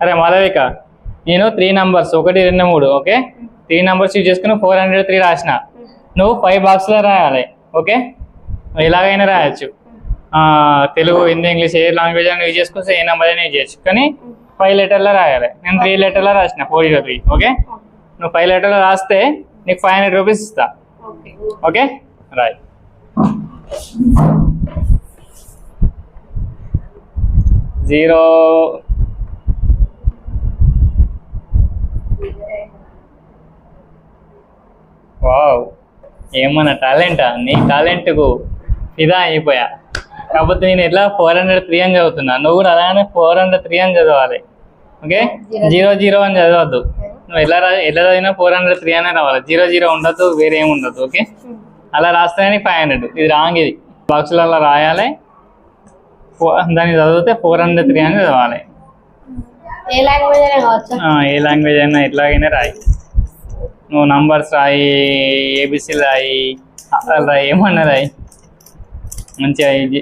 అరే మాలవిక నేను three numbers ఒకటి రెండు మూడు ఓకే? త్రీ నంబర్స్ యూజ్ చేసుకుని ఫోర్ హండ్రెడ్ త్రీ రాసిన. నువ్వు ఫైవ్ బాక్స్లో రాయాలి ఓకే? నువ్వు ఎలాగైనా రాయొచ్చు. తెలుగు హిందీ ఇంగ్లీష్ ఏ లాంగ్వేజ్ అయినా యూజ్ చేసుకుంటే ఏ నెంబర్ అయినా యూజ్ చేయొచ్చు. కానీ ఫైవ్ లెటర్లో రాయాలి. నేను త్రీ లెటర్లో రాసిన ఫోర్ జీరో త్రీ ఓకే? నువ్వు ఫైవ్ లెటర్లో రాస్తే నీకు ఫైవ్ హండ్రెడ్ రూపీస్ ఇస్తా. ఓకే? రాయ్. Zero wow. ఏమన్నా టాలెంటా? నీ టాలెంట్కు ఇదా అయిపోయా. కాకపోతే నేను ఎట్లా ఫోర్ హండ్రెడ్ త్రీ అని చదువుతున్నా? నువ్వు కూడా అలానే ఫోర్ హండ్రెడ్ త్రీ అని చదవాలి. ఓకే? Zero zero. అని చదవద్దు. నువ్వు ఎలా రా ఎట్లా చదివినా ఫోర్ హండ్రెడ్ త్రీ అనే రావాలి. జీరో జీరో ఉండదు వేరే ఏమి ఉండదు ఓకే? అలా రాస్తేనే ఫైవ్ హండ్రెడ్. ఇది రాంగ్ ఇది. బాక్సులలో రాయాలి. దాన్ని చదివితే ఫోర్ హండ్రెడ్ త్రీ అని చదవాలి. ఏ లాంగ్వేజ్ అయినా కావచ్చు? ఏ లాంగ్వేజ్ అయినా ఎట్లాగైనా రాయి. నువ్వు నంబర్స్ రాయి ఏబిసి రాయి రాయి ఏమన్నా రాయి. మంచిగా ఇది